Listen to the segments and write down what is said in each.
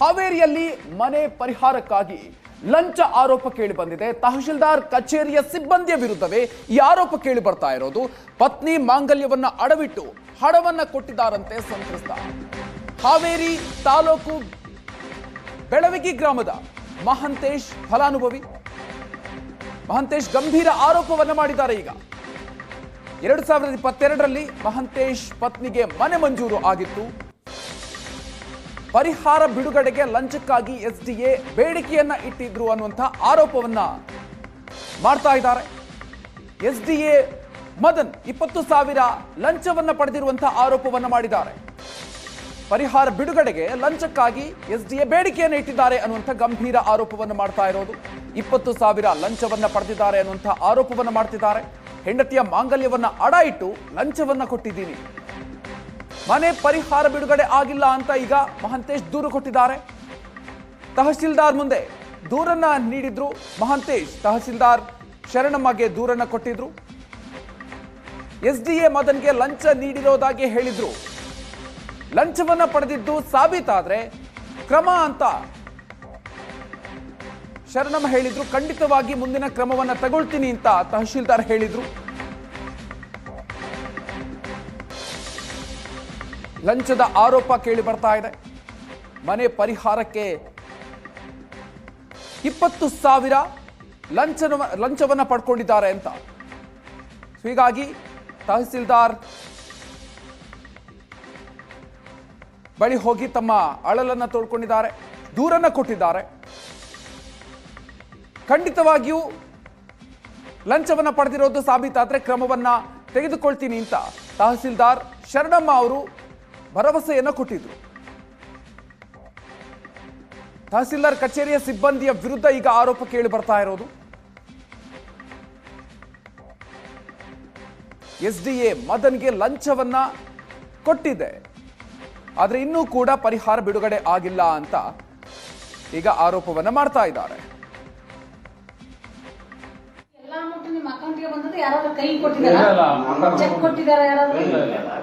ಹಾವೇರಿಯಲ್ಲಿ ಮನೆ ಪರಿಹಾರಕ್ಕಾಗಿ ಲಂಚ ಆರೋಪ ಕೇಳಿ ಬಂದಿದೆ. ತಹಶೀಲ್ದಾರ್ ಕಚೇರಿಯ ಸಿಬ್ಬಂದಿಯ ವಿರುದ್ಧವೇ ಈ ಆರೋಪ ಕೇಳಿ ಬರ್ತಾ ಇರೋದು. ಪತ್ನಿ ಮಾಂಗಲ್ಯವನ್ನ ಅಡವಿಟ್ಟು ಹಣವನ್ನ ಕೊಟ್ಟಿದ್ದಾರಂತೆ ಸಂತ್ರಸ್ತ. ಹಾವೇರಿ ತಾಲೂಕು ಬೆಳವಗಿ ಗ್ರಾಮದ ಮಹಂತೇಶ್ ಫಲಾನುಭವಿ. ಮಹಂತೇಶ್ ಗಂಭೀರ ಆರೋಪವನ್ನ ಮಾಡಿದ್ದಾರೆ ಈಗ. ಎರಡು ಸಾವಿರದ ಇಪ್ಪತ್ತೆರಡರಲ್ಲಿ ಮಹಂತೇಶ್ ಪತ್ನಿಗೆ ಮನೆ ಮಂಜೂರು ಆಗಿತ್ತು. ಪರಿಹಾರ ಬಿಡುಗಡೆಗೆ ಲಂಚಕ್ಕಾಗಿ ಎಸ್ಡಿಎ ಬೇಡಿಕೆಯನ್ನ ಇಟ್ಟಿದ್ರು ಅನ್ನುವಂತಹ ಆರೋಪವನ್ನ ಮಾಡ್ತಾ ಇದ್ದಾರೆ. ಎಸ್ಡಿಎ ಮದನ್ ಇಪ್ಪತ್ತು ಸಾವಿರ ಲಂಚವನ್ನ ಪಡೆದಿರುವಂತಹ ಆರೋಪವನ್ನ ಮಾಡಿದ್ದಾರೆ. ಪರಿಹಾರ ಬಿಡುಗಡೆಗೆ ಲಂಚಕ್ಕಾಗಿ ಎಸ್ಡಿಎ ಬೇಡಿಕೆಯನ್ನು ಇಟ್ಟಿದ್ದಾರೆ ಅನ್ನುವಂಥ ಗಂಭೀರ ಆರೋಪವನ್ನು ಮಾಡ್ತಾ ಇರೋದು. ಇಪ್ಪತ್ತು ಸಾವಿರ ಲಂಚವನ್ನ ಪಡೆದಿದ್ದಾರೆ ಅನ್ನುವಂಥ ಆರೋಪವನ್ನು ಮಾಡ್ತಿದ್ದಾರೆ. ಹೆಂಡತಿಯ ಮಾಂಗಲ್ಯವನ್ನು ಅಡ ಇಟ್ಟು ಲಂಚವನ್ನು ಕೊಟ್ಟಿದ್ದೀನಿ. ಮನೆ ಪರಿಹಾರ ಬಿಡುಗಡೆ ಆಗಿಲ್ಲ ಅಂತ ಈಗ ಮಹಂತೇಶ್ ದೂರು ಕೊಟ್ಟಿದ್ದಾರೆ. ತಹಶೀಲ್ದಾರ್ ಮುಂದೆ ದೂರನ್ನ ನೀಡಿದ್ರು. ಮಹಂತೇಶ್ ತಹಸೀಲ್ದಾರ್ ಶರಣಮ್ಮಗೆ ದೂರನ್ನ ಕೊಟ್ಟಿದ್ರು. ಎಸ್ಡಿಎ ಮದನ್ಗೆ ಲಂಚ ನೀಡಿರೋದಾಗಿ ಹೇಳಿದ್ರು. ಲಂಚವನ್ನ ಪಡೆದಿದ್ದು ಸಾಬೀತಾದ್ರೆ ಕ್ರಮ ಅಂತ ಶರಣಮ್ಮ ಹೇಳಿದ್ರು. ಖಂಡಿತವಾಗಿ ಮುಂದಿನ ಕ್ರಮವನ್ನ ತಗೊಳ್ತೀನಿ ಅಂತ ತಹಶೀಲ್ದಾರ್ ಹೇಳಿದ್ರು. ಲಂಚದ ಆರೋಪ ಕೇಳಿ ಬರ್ತಾ ಇದೆ. ಮನೆ ಪರಿಹಾರಕ್ಕೆ ಇಪ್ಪತ್ತು ಸಾವಿರ ಲಂಚ ಲಂಚವನ್ನು ಪಡ್ಕೊಂಡಿದ್ದಾರೆ ಅಂತ. ಹೀಗಾಗಿ ತಹಸೀಲ್ದಾರ್ ಬಳಿ ಹೋಗಿ ತಮ್ಮ ಅಳಲನ್ನು ತೋಡ್ಕೊಂಡಿದ್ದಾರೆ ದೂರನ್ನ ಕೊಟ್ಟಿದ್ದಾರೆ. ಖಂಡಿತವಾಗಿಯೂ ಲಂಚವನ್ನು ಪಡೆದಿರೋದು ಸಾಬೀತಾದರೆ ಕ್ರಮವನ್ನ ತೆಗೆದುಕೊಳ್ತೀನಿ ಅಂತ ತಹಸೀಲ್ದಾರ್ ಶರಣಮ್ಮ ಅವರು ಭರವಸೆಯನ್ನ ಕೊಟ್ಟಿದ್ರು. ತಹಸೀಲ್ದಾರ್ ಕಚೇರಿಯ ಸಿಬ್ಬಂದಿಯ ವಿರುದ್ಧ ಈಗ ಆರೋಪ ಕೇಳಿ ಬರ್ತಾ ಇರೋದು. ಎಸ್ಡಿಎ ಮದನ್ಗೆ ಲಂಚವನ್ನ ಕೊಟ್ಟಿದೆ. ಆದ್ರೆ ಇನ್ನೂ ಕೂಡ ಪರಿಹಾರ ಬಿಡುಗಡೆ ಆಗಿಲ್ಲ ಅಂತ ಈಗ ಆರೋಪವನ್ನ ಮಾಡ್ತಾ ಇದ್ದಾರೆ. ಅಮೌಂಟ್ ಬಂದದ್ದು ಯಾರಾದ್ರೂ ಕೈ ಕೊಟ್ಟಿದ್ದಾರಾ? ಚೆಕ್ ಕೊಟ್ಟಿದಾರ ಯಾರಾದ್ರೂ?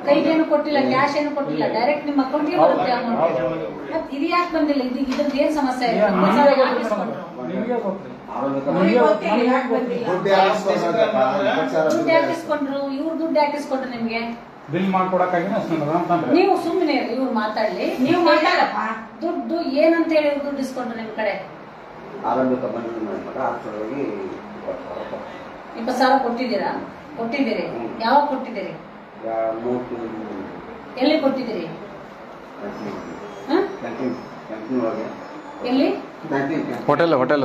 ಕೈಗೇನು ಕೊಟ್ಟಿಲ್ಲ ಕ್ಯಾಶ್ ಏನು ಕೊಟ್ಟಿಲ್ಲ ಡೈರೆಕ್ಟ್ ನಿಮ್ಮ ಅಕೌಂಟ್ಗೆ ಬರುತ್ತೆ ಅಮೌಂಟ್ ಮತ್ತೆ ಇದು ಯಾಕೆ ಬಂದಿಲ್ಲ? ಇದು ಇದ್ರದ್ದು ಏನ್ ಸಮಸ್ಯೆ? ದುಡ್ಡು ಹಾಕಿಸ್ಕೊಂಡ್ರು? ಇವ್ರು ದುಡ್ಡು ಹಾಕಿಸ್ಕೊಂಡ್ರು ನಿಮ್ಗೆ? ಬಿಲ್ ಮಾಡ್ಕೊಡಕ್ಕಾಗಿ ಅಷ್ಟೊಂದು ಅಂತಂದ್ರೆ ನೀವು ಸುಮ್ಮನೆ ಇರಿ ಇವ್ರು ಮಾತಾಡ್ಲಿ. ನೀವು ಮಾತಾಡಪ್ಪ. ದುಡ್ಡು ಏನಂತ ಹೇಳಿ ದುಡ್ಡು ಇಸ್ಕೊಂಡ್ರು ನಿಮ್ ಕಡೆ? ಆರಂಭಿಕ ಬಂದ ಆಗಿ ಇಪ್ಪತ್ತು ಸಾವಿರ ಕೊಟ್ಟಿದ್ದೀರಾ? ಕೊಟ್ಟಿದ್ದೀರಿ. ಯಾವಾಗ ಕೊಟ್ಟಿದ್ದೀರಿ? ಎಲ್ಲಿ ಕೊಟ್ಟಿದ್ದೀರಿ? ಎಲ್ಲಿ? ಹೋಟೆಲ್ ಹೋಟೆಲ್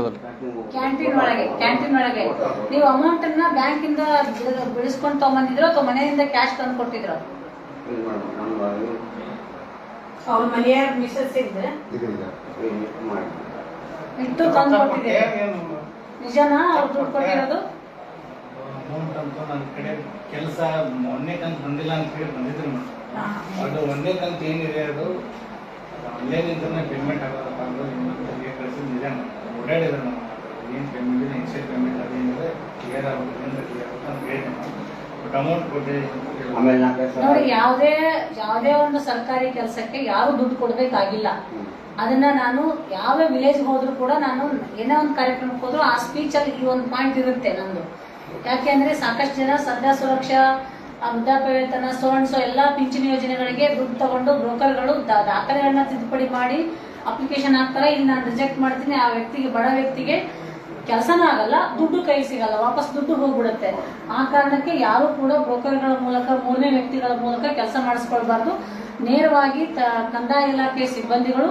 ಕ್ಯಾಂಟೀನ್ ಒಳಗೆ ಕ್ಯಾಂಟೀನ್ ಒಳಗೆ. ನೀವು ಅಮೌಂಟ್ ಅನ್ನ ಬ್ಯಾಂಕ್ ಇಂದ ಬಿಡಿಸ್ಕೊಂಡು ಬಿಡಿಸ್ಕೊಂಡ್ ಅಥವಾ ಮನೆಯಿಂದ ಕ್ಯಾಶ್ ತಂದು ಕೊಟ್ಟಿದ್ರು? ಅವ್ರ ಮನೆಯ ಮಿಸಸ್ ಇದ್ರೆ? ಇದು ಇದೆ. ಇದು ಇದು ಮಾಡಿ. ಇಟ್ಟು ತಂದು ಕೊಟ್ಟಿದ್ದೀರಿ. ನಿಜನಾ ಅವ್ರು ದುಡ್ಡು ಕೊಟ್ಟಿರೋದು? ಅಮೌಂಟ್ ಅಂತ ನನ್ನ ಕಡೆ ಕೆಲಸ ಒಂದೇ ಕಂತು ಬಂದಿಲ್ಲ ಅಂತ ಹೇಳಿ ಬಂದಿದ್ರು ಅದು ಒಂದೇ ಕಂತು ಏನಿದೆ ಅದು ಆನ್ಲೈನ್ ಇಂದನೇ ಪೇಮೆಂಟ್ ಆಗೋದಪ್ಪ ಅಂದ್ರೆ ನಿಮಗೆ ಕಳಿಸಿದ ನಿಜ ಓಡಾಡಿದ್ರು ನಮ್ಮ ಏನು ಪೇಮೆಂಟ್ ಇಲ್ಲ ಎಕ್ಸ್ಟ್ರಾ ಪೇಮೆಂಟ್ ಅದೇನಿದೆ ಕ್ಲಿಯರ್ ಆಗುತ್ತೆ ಅಂದ್ರೆ ಕ್ಲಿಯರ್ ಆಗುತ್ತೆ ಅಂತ ಹೇಳಿದೆ ಬಟ್ ಅಮೌಂಟ್ ಕೊಟ್ಟೆ ಆಮೇಲೆ ಯಾವುದೇ ಯಾವುದೇ ಒಂದು ಸರ್ಕಾರಿ ಕೆಲಸಕ್ಕೆ ಯಾರು ದುಡ್ಡು ಕೊಡ್ಬೇಕಾಗಿಲ್ಲ. ಅದನ್ನ ನಾನು ಯಾವ ವಿಲೇಜ್ ಹೋದ್ರು ಕೂಡ ನಾನು ಏನೇ ಒಂದು ಕಾರ್ಯಕ್ರಮಕ್ಕೆ ಹೋದ್ರು ಆ ಸ್ಪೀಚ್ ಅಲ್ಲಿ ಈ ಒಂದು ಪಾಯಿಂಟ್ ಇರುತ್ತೆ ನಂದು. ಯಾಕೆಂದ್ರೆ ಸಾಕಷ್ಟು ಜನ ಸದ್ಯ ಸುರಕ್ಷಾ ವೃದ್ಧಾಪ್ಯ ವೇತನ ಸೋ ಅಂಡ್ ಸೋ ಎಲ್ಲಾ ಪಿಂಚಣಿ ಯೋಜನೆಗಳಿಗೆ ದುಡ್ಡು ತಗೊಂಡು ಬ್ರೋಕರ್ಗಳು ದಾಖಲೆಗಳನ್ನ ತಿದ್ದುಪಡಿ ಮಾಡಿ ಅಪ್ಲಿಕೇಶನ್ ಹಾಕ್ತಾರೆ. ಇಲ್ಲಿ ನಾನು ರಿಜೆಕ್ಟ್ ಮಾಡ್ತೀನಿ. ಆ ವ್ಯಕ್ತಿಗೆ, ಬಡ ವ್ಯಕ್ತಿಗೆ ಕೆಲಸನೂ ಆಗಲ್ಲ, ದುಡ್ಡು ಕೈ ಸಿಗಲ್ಲ, ವಾಪಸ್ ದುಡ್ಡು ಹೋಗ್ಬಿಡುತ್ತೆ. ಆ ಕಾರಣಕ್ಕೆ ಯಾರು ಕೂಡ ಬ್ರೋಕರ್ಗಳ ಮೂಲಕ, ಮೂರನೇ ವ್ಯಕ್ತಿಗಳ ಮೂಲಕ ಕೆಲಸ ಮಾಡಿಸ್ಕೊಳ್ಬಾರ್ದು. ನೇರವಾಗಿ ಕಂದಾಯ ಇಲಾಖೆ ಸಿಬ್ಬಂದಿಗಳು,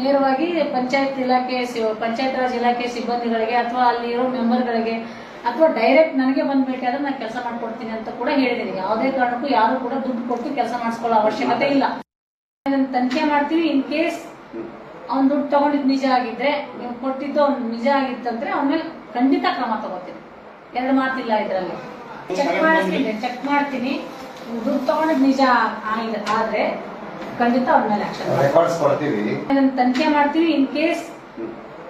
ನೇರವಾಗಿ ಪಂಚಾಯತ್ ಇಲಾಖೆ ಪಂಚಾಯತ್ ರಾಜ್ ಇಲಾಖೆ ಸಿಬ್ಬಂದಿಗಳಿಗೆ ಅಥವಾ ಅಲ್ಲಿರೋ ಮೆಂಬರ್ಗಳಿಗೆ ಅಥವಾ ಡೈರೆಕ್ಟ್ ನನಗೆ ಬಂದ್ಬೇಕಾದ್ರೆ ಭೇಟಿ ಆದ್ರೆ ನಾನು ಕೆಲಸ ಮಾಡ್ಕೊಡ್ತೀನಿ ಅಂತ ಕೂಡ ಹೇಳಿದ್ದೀನಿ ಯಾವುದೇ ಕಾರಣಕ್ಕೂ ಯಾರು ಕೂಡ ದುಡ್ಡು ಕೊಟ್ಟು ಕೆಲಸ ಮಾಡಿಸ್ಕೊಳ್ಳೋ ಅವಶ್ಯಕತೆ ಇಲ್ಲ. ತನಿಖೆ ಮಾಡ್ತೀವಿ ಇನ್ ಕೇಸ್ ಅವ್ನು ದುಡ್ಡು ತಗೊಂಡಿದ್ ನಿಜ ಆಗಿದ್ರೆ ನೀವು ಕೊಟ್ಟಿದ್ದು ಅವ್ನು ನಿಜ ಆಗಿತ್ತಂದ್ರೆ ಅವನ ಮೇಲೆ ಖಂಡಿತ ಕ್ರಮ ತಗೋತೀನಿ. ಎರಡು ಮಾತಿಲ್ಲ ಇದ್ರಲ್ಲಿ. ಚೆಕ್ ಮಾಡಿಸ್ತೀನಿ ಚೆಕ್ ಮಾಡ್ತೀನಿ. ದುಡ್ಡು ತಗೊಂಡಿದ್ ನಿಜ ಆಗಿದೆ ಆದ್ರೆ ಖಂಡಿತ ಅವ್ನ ಮೇಲೆ ಆಕ್ಷನ್ ತನಿಖೆ ಮಾಡ್ತೀವಿ ಇನ್ ಕೇಸ್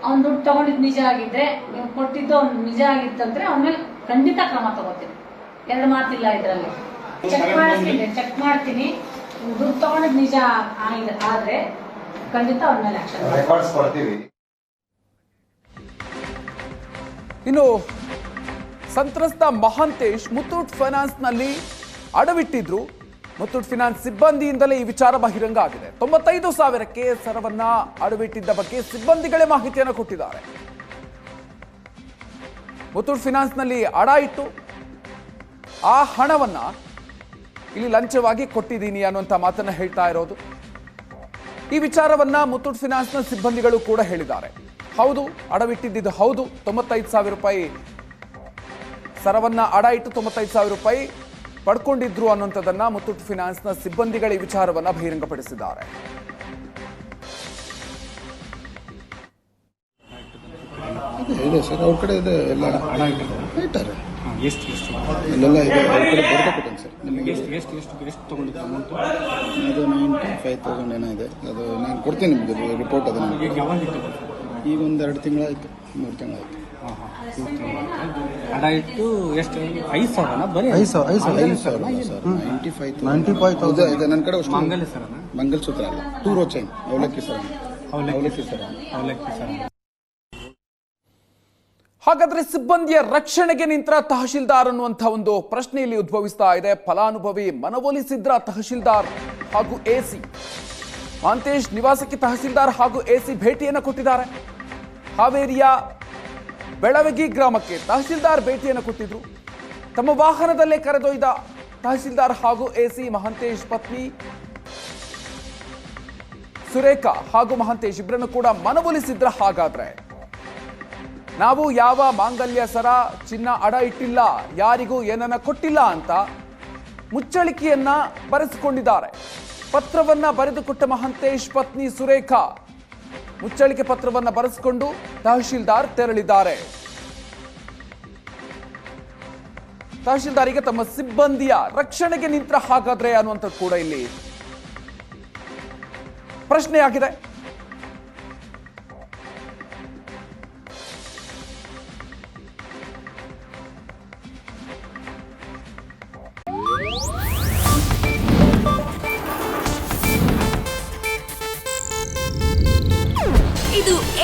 ಅವ್ನ್ ದುಡ್ಡು ತಗೊಂಡಿದ್ ನಿಜ ಆಗಿದ್ರೆ ನೀವು ಕೊಟ್ಟಿದ್ದು ಅವ್ನ್ ನಿಜ ಆಗಿತ್ತಂದ್ರೆ ಅವನ ಮೇಲೆ ಖಂಡಿತ ಕ್ರಮ ತಗೋತೀನಿ. ಎರಡು ಮಾತಿಲ್ಲ ಇದ್ರಲ್ಲಿ. ಚೆಕ್ ಮಾಡ್ತೀನಿ ಚೆಕ್ ಮಾಡ್ತೀನಿ. ದುಡ್ಡು ತಗೊಂಡಿದ್ ನಿಜ ಆದ್ರೆ ಖಂಡಿತ ಅವನ ಮೇಲೆ ಆಕ್ಷನ್ ರೆಕಾರ್ಡ್ಸ್ ಕೊಡ್ತೀವಿ. ಇನ್ನು ಸಂತ್ರಸ್ತ ಮಹಾಂತೇಶ್ ಮುತ್ತೂಟ್ ಫೈನಾನ್ಸ್ನಲ್ಲಿ ಅಡವಿಟ್ಟಿದ್ರು. ಮುತ್ತೂಟ್ ಫಿನಾನ್ಸ್ ಸಿಬ್ಬಂದಿಯಿಂದಲೇ ಈ ವಿಚಾರ ಬಹಿರಂಗ ಆಗಿದೆ. ತೊಂಬತ್ತೈದು ಸಾವಿರಕ್ಕೆ ಸರವನ್ನ ಅಡವಿಟ್ಟಿದ್ದ ಬಗ್ಗೆ ಸಿಬ್ಬಂದಿಗಳೇ ಮಾಹಿತಿಯನ್ನು ಕೊಟ್ಟಿದ್ದಾರೆ. ಮುತ್ತೂಟ್ ಫಿನಾನ್ಸ್ನಲ್ಲಿ ಅಡ ಇಟ್ಟು ಆ ಹಣವನ್ನ ಇಲ್ಲಿ ಲಂಚವಾಗಿ ಕೊಟ್ಟಿದ್ದೀನಿ ಅನ್ನುವಂಥ ಮಾತನ್ನ ಹೇಳ್ತಾ ಇರೋದು. ಈ ವಿಚಾರವನ್ನ ಮುತ್ತೂಟ್ ಫಿನಾನ್ಸ್ನ ಸಿಬ್ಬಂದಿಗಳು ಕೂಡ ಹೇಳಿದ್ದಾರೆ. ಹೌದು ಅಡವಿಟ್ಟಿದ್ದು ಹೌದು, ತೊಂಬತ್ತೈದು ಸಾವಿರ ರೂಪಾಯಿ ಸರವನ್ನ ಅಡ ಇಟ್ಟು ತೊಂಬತ್ತೈದು ಸಾವಿರ ರೂಪಾಯಿ ಪಡ್ಕೊಂಡಿದ್ರು ಅನ್ನುವಂಥದ್ದನ್ನ ಮುತ್ತೂಟ್ ಫಿನಾನ್ಸ್ನ ಸಿಬ್ಬಂದಿಗಳ ಈ ವಿಚಾರವನ್ನ ಬಹಿರಂಗಪಡಿಸಿದ್ದಾರೆ. ಇದೆ ಇದೆ ಸರ್ ಅವ್ರ ಕಡೆ ಇದೆ ಎಲ್ಲ ಹಣ ಇಟ್ಟಾರೆ ಎಷ್ಟು ಎಷ್ಟು ಇಲ್ಲೆಲ್ಲ ಇದೆ ಅವ್ರ ಕಡೆ ಸರ್. ನಿಮಗೆ ಎಷ್ಟು ಎಷ್ಟು ಎಷ್ಟು ಎಷ್ಟು ತೊಗೊಂಡಿದ್ದು ಅಮೌಂಟು ಅದು ನೈಂಟಿ ಫೈವ್ ತೌಸಂಡ್ ಏನೋ ಇದೆ. ಅದು ನಾನು ಕೊಡ್ತೀನಿ ನಿಮಗೆ ರಿಪೋರ್ಟ್ ಅದು ಈಗ ನಿಮಗೆ ಯಾವಾಗ ಈಗ ಒಂದು ಎರಡು ತಿಂಗಳಾಯ್ತು ಮೂರು ತಿಂಗಳಾಯ್ತು ಹಣ ಇಟ್ಟು ಎಷ್ಟು? ಐದು ಸಾವಿರನ? ಬರೀ ಐದು ಸಾವಿರ ಐದು ಸಾವಿರ ಐದು ಸಾವಿರ. ಸರ್. Ninety five 95,000. ಇದೆ ಇದೆ ನನ್ನ ಕಡೆ ಅಷ್ಟು ಮಂಗಲ ಸರನ? ಮಂಗಲಸೂತ್ರ ಅಲ್ಲ. ಟೂ ರೋ ಚೈನ್ ಅವಲಕ್ಕಿ ಸರ್ ಅವಲಕ್ಕಿ. ಸರ್ ಅವಲಕ್ಕಿ ಸರ ಹಾಗಾದ್ರೆ ಸಿಬ್ಬಂದಿಯ ರಕ್ಷಣೆಗೆ ನಿಂತರ ತಹಶೀಲ್ದಾರ್ ಅನ್ನುವಂಥ ಒಂದು ಪ್ರಶ್ನೆ ಇಲ್ಲಿ ಉದ್ಭವಿಸ್ತಾ ಇದೆ. ಫಲಾನುಭವಿ ಮನವೊಲಿಸಿದ್ರ ತಹಶೀಲ್ದಾರ್ ಹಾಗೂ ಎಸಿ. ಮಾಂತೇಶ್ ನಿವಾಸಕ್ಕೆ ತಹಶೀಲ್ದಾರ್ ಹಾಗೂ ಎಸಿ ಭೇಟಿಯನ್ನು ಕೊಟ್ಟಿದ್ದಾರೆ. ಹಾವೇರಿಯ ಬೆಳವಗಿ ಗ್ರಾಮಕ್ಕೆ ತಹಸೀಲ್ದಾರ್ ಭೇಟಿಯನ್ನು ಕೊಟ್ಟಿದ್ರು. ತಮ್ಮ ವಾಹನದಲ್ಲೇ ಕರೆದೊಯ್ದ ತಹಸೀಲ್ದಾರ್ ಹಾಗೂ ಎಸಿ ಮಹಂತೇಶ್ ಪತ್ನಿ ಸುರೇಖಾ ಹಾಗೂ ಮಹಂತೇಶ್ ಇಬ್ಬರನ್ನು ಕೂಡ ಮನವೊಲಿಸಿದ್ರ ಹಾಗಾದ್ರೆ. ನಾವು ಯಾವ ಮಾಂಗಲ್ಯ ಸರ ಚಿನ್ನ ಅಡ ಇಟ್ಟಿಲ್ಲ, ಯಾರಿಗೂ ಏನನ್ನ ಕೊಟ್ಟಿಲ್ಲ ಅಂತ ಮುಚ್ಚಳಿಕೆಯನ್ನ ಬರೆಸಿಕೊಂಡಿದ್ದಾರೆ. ಪತ್ರವನ್ನ ಬರೆದುಕೊಟ್ಟ ಮಹಂತೇಶ್ ಪತ್ನಿ ಸುರೇಖಾ ಮುಚ್ಚಳಿಕೆ ಪತ್ರವನ್ನು ಬರೆಸಿಕೊಂಡು ತಹಶೀಲ್ದಾರ್ ತೆರಳಿದ್ದಾರೆ. ತಹಶೀಲ್ದಾರಿಗೆ ತಮ್ಮ ಸಿಬ್ಬಂದಿಯ ರಕ್ಷಣೆಗೆ ನಿಂತರ ಹಾಗಾದ್ರೆ ಅನ್ನುವಂಥದ್ದು ಕೂಡ ಇಲ್ಲಿ ಪ್ರಶ್ನೆಯಾಗಿದೆ. ಇದು